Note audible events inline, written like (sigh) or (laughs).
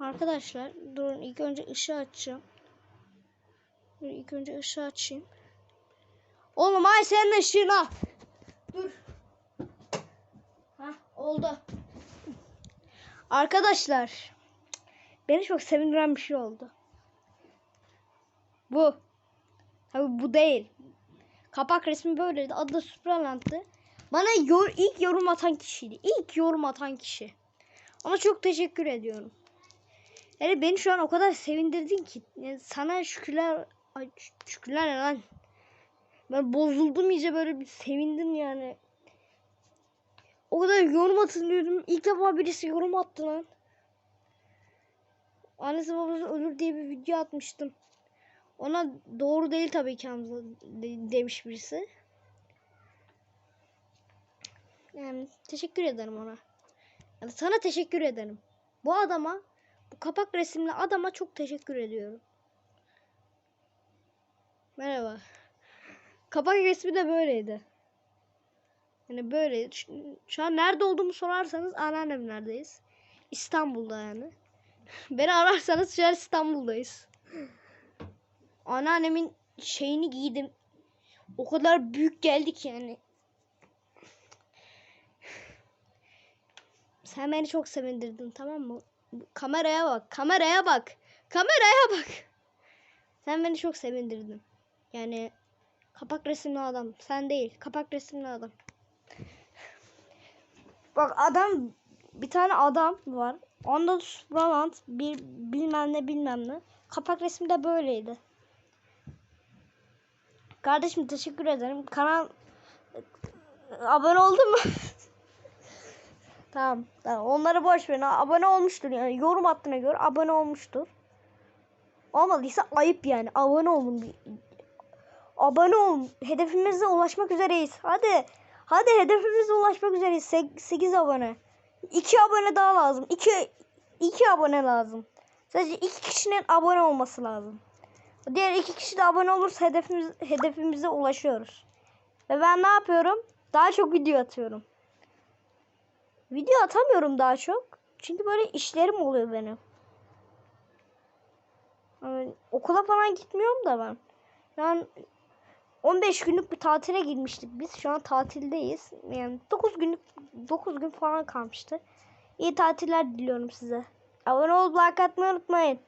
Arkadaşlar durun ilk önce ışığı açacağım. Dur ilk önce ışığı açayım. Oğlum ay senin ışığına. Dur. Hah oldu. Arkadaşlar. Beni çok sevindiren bir şey oldu. Bu. Tabii bu değil. Kapak resmi böyleydi. Adı da Supraland'dı. Bana yor, ilk yorum atan kişiydi. İlk yorum atan kişi. Ona çok teşekkür ediyorum. Yani beni şu an o kadar sevindirdin ki. Yani sana şükürler. Ay, şükürler lan. Ben bozuldum iyice böyle bir sevindim yani. O kadar yorum atılıyordum. İlk defa birisi yorum attı lan. Annesi babası ölür diye bir video atmıştım. Ona doğru değil tabii ki Hamza de- demiş birisi. Yani teşekkür ederim ona. Yani sana teşekkür ederim. Bu adama, bu kapak resimli adama çok teşekkür ediyorum. Merhaba. Kapak resmi de böyleydi. Yani böyle. Şu, an nerede olduğumu sorarsanız anneannemlerdeyiz. İstanbul'da yani. (laughs) Beni ararsanız şu an İstanbul'dayız. Anneannemin şeyini giydim. O kadar büyük geldi ki yani. Sen beni çok sevindirdin tamam mı? Kameraya bak. Kameraya bak. Kameraya bak. Sen beni çok sevindirdin. Yani kapak resimli adam. Sen değil. Kapak resimli adam. Bak adam bir tane adam var. Onda Supraland bir bilmem ne bilmem ne. Kapak resmi de böyleydi. Kardeşim teşekkür ederim. Kanal abone oldun mu? (laughs) tamam, tamam. Onları boş verin. Abone olmuştur yani. Yorum attığına göre abone olmuştur. Olmadıysa ayıp yani. Abone olun. Abone olun. Hedefimize ulaşmak üzereyiz. Hadi. Hadi hedefimize ulaşmak üzereyiz. 8 abone. 2 abone daha lazım. 2 2 abone lazım. Sadece 2 kişinin abone olması lazım. Diğer iki kişi de abone olursa hedefimiz, hedefimize ulaşıyoruz. Ve ben ne yapıyorum? Daha çok video atıyorum. Video atamıyorum daha çok. Çünkü böyle işlerim oluyor benim. Yani okula falan gitmiyorum da ben. Yani 15 günlük bir tatile girmiştik biz. Şu an tatildeyiz. Yani 9 günlük 9 gün falan kalmıştı. İyi tatiller diliyorum size. Abone olup like atmayı unutmayın.